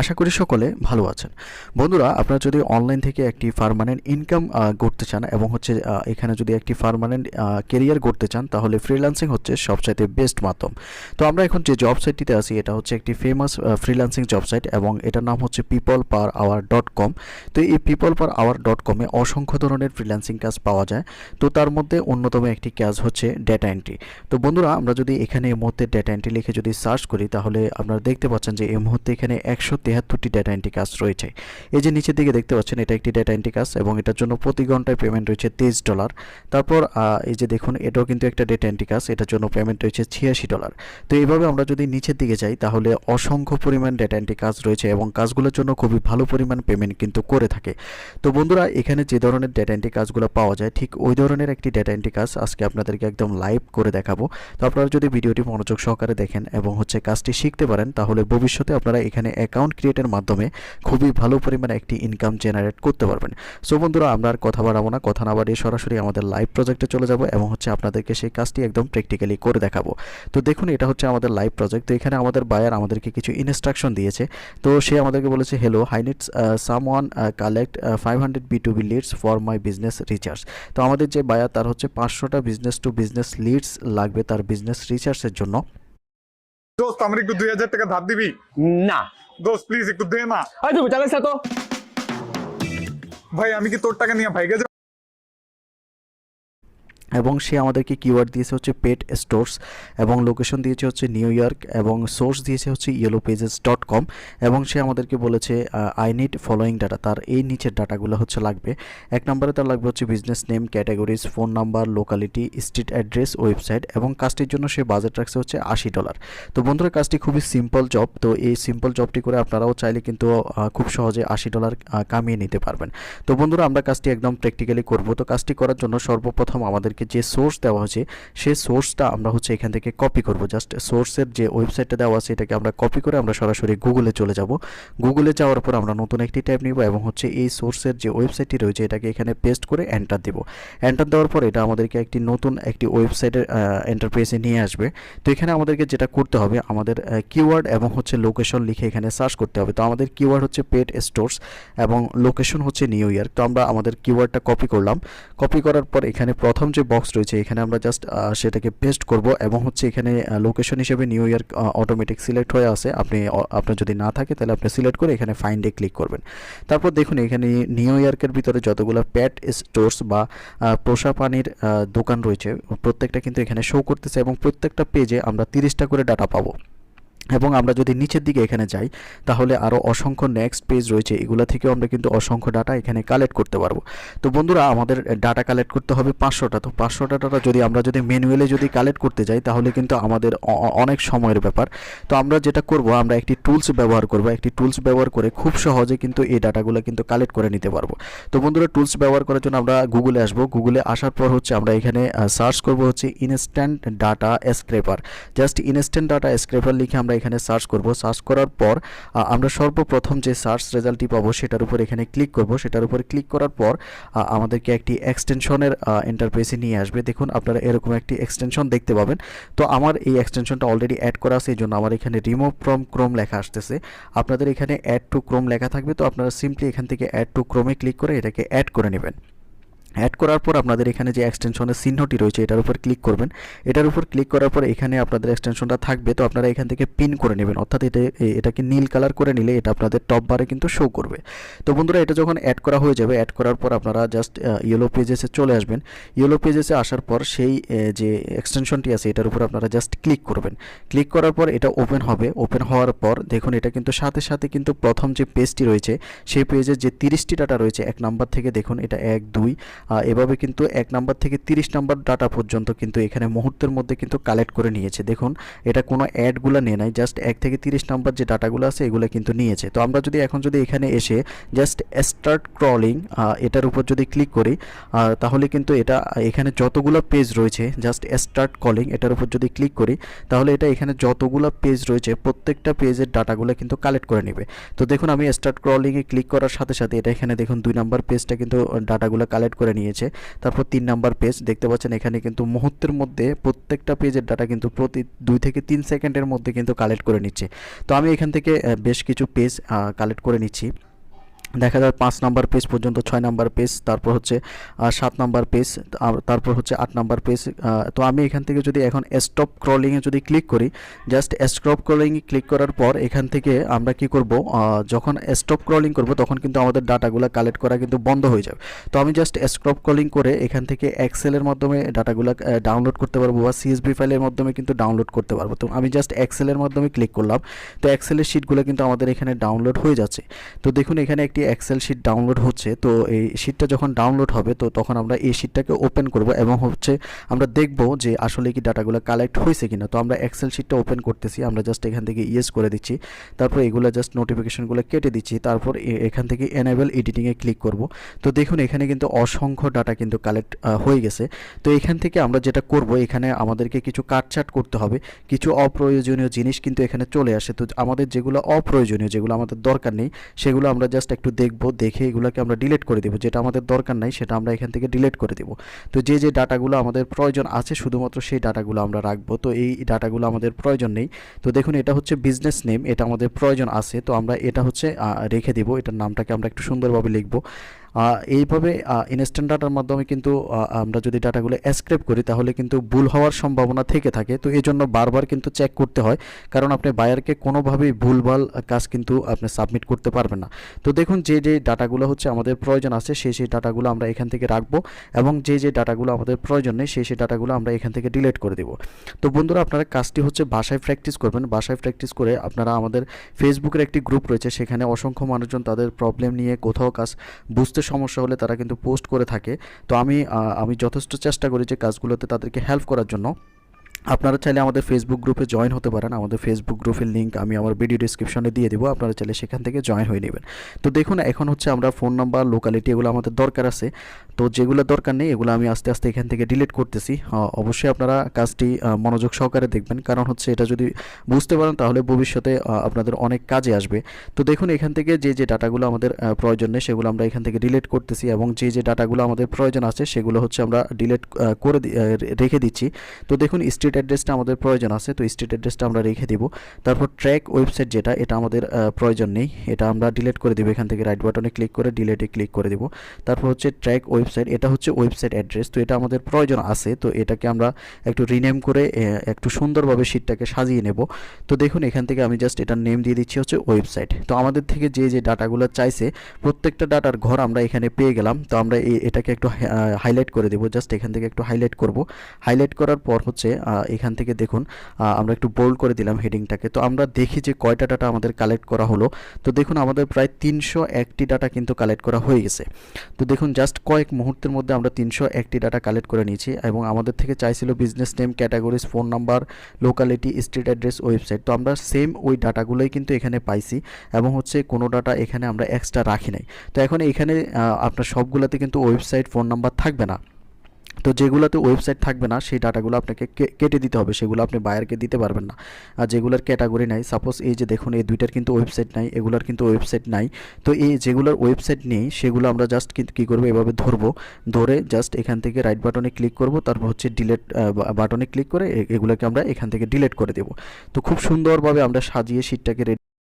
আশা করি সকলে ভালো আছেন। বন্ধুরা, আপনারা যদি অনলাইন থেকে একটি পার্মানেন্ট ইনকাম করতে চান এবং হচ্ছে এখানে যদি একটি পার্মানেন্ট কেরিয়ার করতে চান, তাহলে ফ্রিল্যান্সিং হচ্ছে সবচাইতে বেস্ট মাধ্যম। তো আমরা এখন যে জব সাইটটিতে আছি, এটা হচ্ছে একটি ফেমাস ফ্রিল্যান্সিং জব সাইট এবং এটার নাম হচ্ছে people per hour dot com তো এই পিপল পার আওয়ার ডট কমে অসংখ্য ধরনের ফ্রিল্যান্সিং কাজ পাওয়া যায়। তো তার মধ্যে অন্যতম একটি কাজ হচ্ছে ডেটা এন্ট্রি তো বন্ধুরা, আমরা যদি এখানে এই মুহূর্তে ডেটা এন্ট্রি লিখে যদি সার্চ করি, তাহলে আপনারা দেখতে পাচ্ছেন যে এই মুহূর্তে এখানে একশো তেহাত্তরটি ডেটা এন্ট্রি কাজ রয়েছে। এই যে নিচের দিকে দেখতে পাচ্ছেন, এটা একটি ডেটা এন্ট্রি কাজ এবং এটার জন্য প্রতি ঘন্টায় পেমেন্ট রয়েছে তেইশ ডলার। তারপর এই যে দেখুন, এটাও কিন্তু একটা ডেটা এন্ট্রি কাজ এটার জন্য পেমেন্ট রয়েছে ছিয়াশি ডলার। তো এইভাবে আমরা যদি নিচের দিকে যাই, তাহলে অসংখ্য পরিমাণ ডেটা এন্ট্রি কাজ রয়েছে এবং কাজগুলোর জন্য খুবই ভালো পরিমাণ পেমেন্ট কিন্তু করে থাকে। তো বন্ধুরা, এখানে যে ধরনের ডেটা এন্ট্রি কাজগুলো পাওয়া যায়, ঠিক ওই ধরনের একটি ডেটা এন্ট্রি কাজ আজকে আপনাদেরকে একদম লাইভ করে দেখাবো। তো আপনারা যদি ভিডিওটি মনোযোগ সহকারে দেখেন এবং হচ্ছে কাজটি শিখতে পারেন, তাহলে ভবিষ্যতে আপনারা এখানে অ্যাকাউন্ট ক্রিয়েটের মাধ্যমে খুবই ভালো পরিমাণে একটি ইনকাম জেনারেট করতে পারবেন। সো বন্ধুরা আমরা আর কথা বাড়াবো না। কথা না বাড়িয়ে সরাসরি আমাদের লাইভ প্রজেক্টে চলে যাব এবং হচ্ছে আপনাদেরকে সেই কাজটি একদম প্র্যাকটিক্যালি করে দেখাবো। তো দেখুন এটা হচ্ছে আমাদের লাইভ প্রজেক্ট তো এখানে আমাদের বায়ার আমাদেরকে কিছু ইনস্ট্রাকশন দিয়েছে। তো সে আমাদেরকে বলেছে hello hi needs someone collect five hundred B to B leads for my business recharge তো আমাদের যে বায়ার তার হচ্ছে পাঁচশোটা বিজনেস টু বিজনেস লিডস লাগবে তার বিজনেস রিচার্জের জন্য। দোস্ত আমার একটু দুই হাজার টাকা ধার দিবি? না। দোস্ত প্লিজ একটু দে না ওই তুমি চালাইছ তো ভাই আমি কি তোর টাকা নিয়ে ভাইগে যাব? এবং সে আমাদেরকে কিওয়ার্ড দিয়েছে হচ্ছে পেট স্টোরস এবং লোকেশন দিয়েছে হচ্ছে নিউ ইয়র্ক এবং সোর্স দিয়েছে হচ্ছে ইয়েলো পেজেস ডট কম এবং সে আমাদেরকে বলেছে আই নিড ফলোয়িং ডাটা তার এই নিচের ডাটাগুলো হচ্ছে লাগবে। এক নম্বরে তার লাগবে হচ্ছে business name categories phone number locality street address website এবং কাজটির জন্য সে বাজেট রাখছে হচ্ছে আশি ডলার তো বন্ধুরা, কাজটি খুবই সিম্পল জব তো এই সিম্পল জবটি করে আপনারাও চাইলে কিন্তু খুব সহজে আশি ডলার কামিয়ে নিতে পারবেন। তো বন্ধুরা, আমরা কাজটি একদম প্র্যাকটিক্যালি করব। তো কাজটি করার জন্য সর্বপ্রথম আমাদেরকে যে সোর্স দেওয়া হয়েছে, সেই সোর্সটা আমরা হচ্ছে এখান থেকে কপি করব। জাস্ট সোর্সের যে ওয়েবসাইটটা দেওয়া আছে, এটাকে আমরা কপি করে আমরা সরাসরি গুগলে চলে যাব। গুগলে যাওয়ার পর আমরা নতুন একটি ট্যাব নিব এবং হচ্ছে এই সোর্সের যে ওয়েবসাইটটি রয়েছে, এটাকে এখানে পেস্ট করে এন্টার দিব। এন্টার দেওয়ার পর এটা আমাদেরকে একটি নতুন একটি ওয়েবসাইটের এন্টারপ্রাইজে নিয়ে আসবে। তো এখানে আমাদেরকে যেটা করতে হবে, আমাদের কিওয়ার্ড এবং হচ্ছে লোকেশন লিখে এখানে সার্চ করতে হবে। তো আমাদের কিওয়ার্ড হচ্ছে পেট স্টোরস এবং লোকেশন হচ্ছে নিউ ইয়র্ক তো আমরা আমাদের কিওয়ার্ডটা কপি করলাম। কপি করার পর এখানে প্রথম যে বক্স রয়েছে। এখানে আমরা জাস্ট সেটাকে পেস্ট করব এবং হচ্ছে এখানে লোকেশন হিসেবে নিউ ইয়র্ক অটোমেটিক সিলেক্ট হয়ে আছে। আপনি আপনার যদি না থাকে তাহলে আপনি সিলেক্ট করে এখানে ফাইন্ডে ক্লিক করবেন। তারপর দেখুন এখানে নিউ ইয়র্কের ভিতরে যতগুলো প্যাট স্টোর্স বা পোষা পানির দোকান রয়েছে, প্রত্যেকটা কিন্তু এখানে শো করতেছে এবং প্রত্যেকটা পেজে আমরা তিরিশটা করে ডাটা পাবো। এবং আমরা যদি নিচের দিকে এখানে যাই, তাহলে আরও অসংখ্য নেক্সট পেজ রয়েছে। এগুলো থেকেও আমরা কিন্তু অসংখ্য ডাটা এখানে কালেক্ট করতে পারব। তো বন্ধুরা, আমাদের ডাটা কালেক্ট করতে হবে পাঁচশোটা। তো পাঁচশোটা ডাটা যদি আমরা যদি ম্যানুয়ালি যদি কালেক্ট করতে যাই, তাহলে কিন্তু আমাদের অনেক সময়ের ব্যাপার। তো আমরা যেটা করব, আমরা একটি টুলস ব্যবহার করব। একটি টুলস ব্যবহার করে খুব সহজে কিন্তু এই ডাটাগুলো কিন্তু কালেক্ট করে নিতে পারব। তো বন্ধুরা টুলস ব্যবহার করার জন্য আমরা গুগলে আসব। গুগলে আসার পর হচ্ছে আমরা এখানে সার্চ করব হচ্ছে instant data scraper just instant data scraper লিখে আমরা এখানে সার্চ করব। সার্চ করার পর আমরা সর্বপ্রথম যে সার্চ রেজাল্টটি পাবো সেটার উপর এখানে ক্লিক করব। সেটার উপর ক্লিক করার পর আমাদেরকে একটি এক্সটেনশনের ইন্টারফেসে নিয়ে আসবে। দেখুন, আপনারা এরকম একটি এক্সটেনশন দেখতে পাবেন। তো আমার এই এক্সটেনশনটা অলরেডি অ্যাড করা আছে এই জন্য আমার এখানে রিমুভ ফ্রম ক্রোম লেখা আসতেছে। আপনাদের এখানে অ্যাড টু ক্রোম লেখা থাকবে। তো আপনারা সিম্পলি এখান থেকে অ্যাড টু ক্রোমে ক্লিক করে এটাকে অ্যাড করে নেবেন। অ্যাড করার পর আপনাদের এখানে যে এক্সটেনশনের চিহ্নটি রয়েছে, এটার উপর ক্লিক করবেন। এটার উপর ক্লিক করার পর এখানে আপনাদের এক্সটেনশনটা থাকবে, তো আপনারা এখান থেকে পিন করে নেবেন। অর্থাৎ এটা এটাকে নীল কালার করে নিলে এটা আপনাদের টপ বারে কিন্তু শো করবে। তো বন্ধুরা, এটা যখন অ্যাড করা হয়ে যাবে অ্যাড করার পর আপনারা জাস্ট ইয়েলো পেজেসে চলে আসবেন। ইয়েলো পেজেসে আসার পর সেই যে এক্সটেনশনটি আছে, এটার উপর আপনারা জাস্ট ক্লিক করবেন। ক্লিক করার পর এটা ওপেন হবে। ওপেন হওয়ার পর দেখুন, এটা কিন্তু সাথে সাথে কিন্তু প্রথম যে পেজটি রয়েছে, সেই পেজের যে তিরিশটি ডাটা রয়েছে, এক নাম্বার থেকে দেখুন, এটা এক, দুই এভাবে কিন্তু এক নাম্বার থেকে তিরিশ নাম্বার ডাটা পর্যন্ত কিন্তু এখানে মুহূর্তের মধ্যে কিন্তু কালেক্ট করে নিয়েছে। দেখুন, এটা কোনো অ্যাডগুলো নিয়ে নাই জাস্ট এক থেকে তিরিশ নাম্বার যে ডাটাগুলো আছে, এগুলো কিন্তু নিয়েছে। তো আমরা যদি এখন যদি এখানে এসে জাস্ট স্টার্ট ক্রলিং এটার উপর যদি ক্লিক করি তাহলে কিন্তু এটা, এখানে যতগুলো পেজ রয়েছে জাস্ট স্টার্ট কলিং এটার উপর যদি ক্লিক করি, তাহলে এটা এখানে যতগুলো পেজ রয়েছে, প্রত্যেকটা পেজের ডাটাগুলো কিন্তু কালেক্ট করে নেবে। তো দেখুন, আমি স্টার্ট ক্রলিংয়ে ক্লিক করার সাথে সাথে এটা এখানে দেখুন, দুই নাম্বার পেজটা কিন্তু ডাটাগুলো কালেক্ট করে করে নিয়েছে। তারপর তিন নাম্বার পেজ দেখতে পাচ্ছেন, এখানে কিন্তু মুহূর্তের মধ্যে প্রত্যেকটা পেজের ডাটা কিন্তু প্রতি দুই থেকে তিন সেকেন্ডের মধ্যে কিন্তু কালেক্ট করে নিচ্ছে। তো আমি এখান থেকে বেশ কিছু পেজ কালেক্ট করে নিচ্ছি। দেখা যায় পাঁচ নাম্বার পেজ পর্যন্ত, ছয় নাম্বার পেজ, তারপর হচ্ছে সাত নাম্বার পেজ তারপর হচ্ছে আট নাম্বার পেজ তো আমি এখান থেকে যদি এখন স্টপ ক্রলিংয়ে যদি ক্লিক করি জাস্ট স্টপ ক্রলিংয়ে ক্লিক করার পর এখান থেকে আমরা কি করব যখন স্টপ ক্রলিং করব, তখন কিন্তু আমাদের ডাটাগুলো কালেক্ট করা কিন্তু বন্ধ হয়ে যাবে। তো আমি জাস্ট স্টপ ক্রলিং করে এখান থেকে এক্সেলের মাধ্যমে ডাটাগুলো ডাউনলোড করতে পারব বা সিএসবি ফাইলের মাধ্যমে কিন্তু ডাউনলোড করতে পারব। তো আমি জাস্ট এক্সেলের মাধ্যমে ক্লিক করলাম, তো এক্সেলের শিটগুলো কিন্তু আমাদের এখানে ডাউনলোড হয়ে যাচ্ছে। তো দেখুন এখানে একটি এক্সেল শিট ডাউনলোড হচ্ছে, তো এই শিটটা যখন ডাউনলোড হবে, তো তখন আমরা এই শিটটাকে ওপেন করব এবং হচ্ছে আমরা দেখব যে আসলে কি ডাটাগুলো কালেক্ট হয়েছে কিনা। তো আমরা এক্সেল শিটটা ওপেন করতেছি, আমরা জাস্ট এখান থেকে ইয়েস করে দিচ্ছি। তারপর এগুলো জাস্ট নোটিফিকেশনগুলো কেটে দিচ্ছি, তারপর এখান থেকে এনেবল এডিটিংয়ে ক্লিক করব। তো দেখুন, এখানে কিন্তু অসংখ্য ডাটা কিন্তু কালেক্ট হয়ে গেছে। তো এখান থেকে আমরা যেটা করব, এখানে আমাদেরকে কিছু কাটছাট করতে হবে। কিছু অপ্রয়োজনীয় জিনিস কিন্তু এখানে চলে আসে। তো আমাদের যেগুলো অপ্রয়োজনীয়, যেগুলো আমাদের দরকার নেই, সেগুলো আমরা জাস্ট একটু দেখব, দেখে এগুলোকে আমরা ডিলিট করে দেবো। যেটা আমাদের দরকার নাই, সেটা আমরা এখান থেকে ডিলেট করে দেবো। তো যে যে ডাটাগুলো আমাদের প্রয়োজন আছে, শুধুমাত্র সেই ডাটাগুলো আমরা রাখব। তো এই ডাটাগুলো আমাদের প্রয়োজন নেই। তো দেখুন, এটা হচ্ছে বিজনেস নেম এটা আমাদের প্রয়োজন আছে। তো আমরা এটা হচ্ছে রেখে দেবো। এটার নামটাকে আমরা একটু সুন্দরভাবে লিখব। এইভাবে ইনস্ট্যান্ট ডাটার মাধ্যমে কিন্তু আমরা যদি ডাটাগুলো স্ক্রেপ করি, তাহলে কিন্তু ভুল হওয়ার সম্ভাবনা থেকে থাকে। তো এই জন্য বারবার কিন্তু চেক করতে হয়, কারণ আপনি বায়ারকে কোনোভাবেই ভুলভাল কাজ কিন্তু আপনি সাবমিট করতে পারবেন না। তো দেখুন, যে যে ডাটাগুলো হচ্ছে আমাদের প্রয়োজন আছে, সেই সেই ডাটাগুলো আমরা এখান থেকে রাখব এবং যে যে ডাটাগুলো আমাদের প্রয়োজন নেই, সেই সেই ডাটাগুলো আমরা এখান থেকে ডিলিট করে দেবো। তো বন্ধুরা, আপনারা কাজটি হচ্ছে বাসায় প্র্যাকটিস করবেন। বাসায় প্র্যাকটিস করে আপনারা আমাদের ফেসবুকের একটি গ্রুপ রয়েছে, সেখানে অসংখ্য মানুষজন তাদের প্রবলেম নিয়ে কোথাও কাজ বুঝতে সমস্যা হলে তারা কিন্তু পোস্ট করে থাকে। তো আমি আমি যথেষ্ট চেষ্টা করি যে কাজগুলোতে তাদেরকে হেল্প করার জন্য। আপনারা চাইলে আমাদের ফেসবুক গ্রুপে জয়েন হতে পারেন। আমাদের ফেসবুক গ্রুপের লিঙ্ক আমি আমার ভিডিও ডিসক্রিপশনে দিয়ে দেবো। আপনারা চাইলে সেখান থেকে জয়েন হয়ে নেবেন। তো দেখুন, এখন হচ্ছে আমরা ফোন নাম্বার লোকালিটি এগুলো আমাদের দরকার আছে। তো যেগুলো দরকার নেই, এগুলো আমি আস্তে আস্তে এখান থেকে ডিলিট করতেছি। অবশ্যই আপনারা কাজটি মনোযোগ সহকারে দেখবেন। কারণ হচ্ছে এটা যদি বুঝতে পারেন, তাহলে ভবিষ্যতে আপনাদের অনেক কাজে আসবে। তো দেখুন, এখান থেকে যে যে ডাটাগুলো আমাদের প্রয়োজন নেই, সেগুলো আমরা এখান থেকে ডিলিট করতেছি এবং যে যে ডাটাগুলো আমাদের প্রয়োজন আছে, সেগুলো হচ্ছে আমরা ডিলিট করে রেখে দিচ্ছি। তো দেখুন স্ট্রিট অ্যাড্রেসটা আমাদের প্রয়োজন আছে, তো স্ট্রিট অ্যাড্রেসটা আমরা রেখে দিব। তারপর ট্র্যাক ওয়েবসাইট যেটা, এটা আমাদের প্রয়োজন নেই। এটা আমরা ডিলেট করে দেবো এখান থেকে রাইট বাটনে ক্লিক করে ডিলেটে ক্লিক করে দেবো। তারপর হচ্ছে ট্র্যাক ওয়েবসাইট এটা হচ্ছে ওয়েবসাইট অ্যাড্রেস তো এটা আমাদের প্রয়োজন আছে। তো এটাকে আমরা একটু রিনেম করে একটু সুন্দরভাবে শিটটাকে সাজিয়ে নেব। তো দেখুন, এখান থেকে আমি জাস্ট এটার নেম দিয়ে দিচ্ছি হচ্ছে ওয়েবসাইট তো আমাদের থেকে যে যে ডাটাগুলো চাইছে, প্রত্যেকটা ডাটার ঘর আমরা এখানে পেয়ে গেলাম। তো আমরা এটাকে একটু হাইলাইট করে দেবো। জাস্ট এখান থেকে একটু হাইলাইট করব। হাইলাইট করার পর হচ্ছে এখান থেকে দেখুন আমরা একটু বোল্ড করে দিলাম হেডিংটাকে তো আমরা দেখি যে কয়টা ডাটা আমাদের কালেক্ট করা হলো। তো দেখুন, আমাদের প্রায় তিনশো একটি ডাটা কিন্তু কালেক্ট করা হয়ে গেছে। তো দেখুন জাস্ট কয়েক মুহূর্তের মধ্যে আমরা তিনশো একটি ডাটা কালেক্ট করে নিয়েছি এবং আমাদের থেকে চাইছিল business name categories phone number locality street address website তো আমরা সেম ওই ডাটাগুলোই কিন্তু এখানে পাইছি এবং হচ্ছে কোনো ডাটা এখানে আমরা এক্সট্রা রাখি নাই। তো এখন এখানে আপনার সবগুলোতে কিন্তু ওয়েবসাইট ফোন নাম্বার থাকবে না। তো যেগুলোতে ওয়েবসাইট থাকবে না, সেই ডাটাগুলো আপনাকে কেটে দিতে হবে, সেগুলো আপনি বায়ারকে দিতে পারবেন না। আর যেগুলোর ক্যাটাগরি নাই সাপোজ এই যে দেখুন, এই দুইটার কিন্তু ওয়েবসাইট নাই, এগুলোর কিন্তু ওয়েবসাইট নাই। তো এই যেগুলোর ওয়েবসাইট নেই, সেগুলো আমরা জাস্ট কী করব, এভাবে ধরবো। ধরে জাস্ট এখান থেকে রাইট বাটনে ক্লিক করব, তারপর হচ্ছে ডিলেট বাটনে ক্লিক করে এগুলোকে আমরা এখান থেকে ডিলিট করে দেবো। তো খুব সুন্দরভাবে আমরা সাজিয়ে শিটটাকে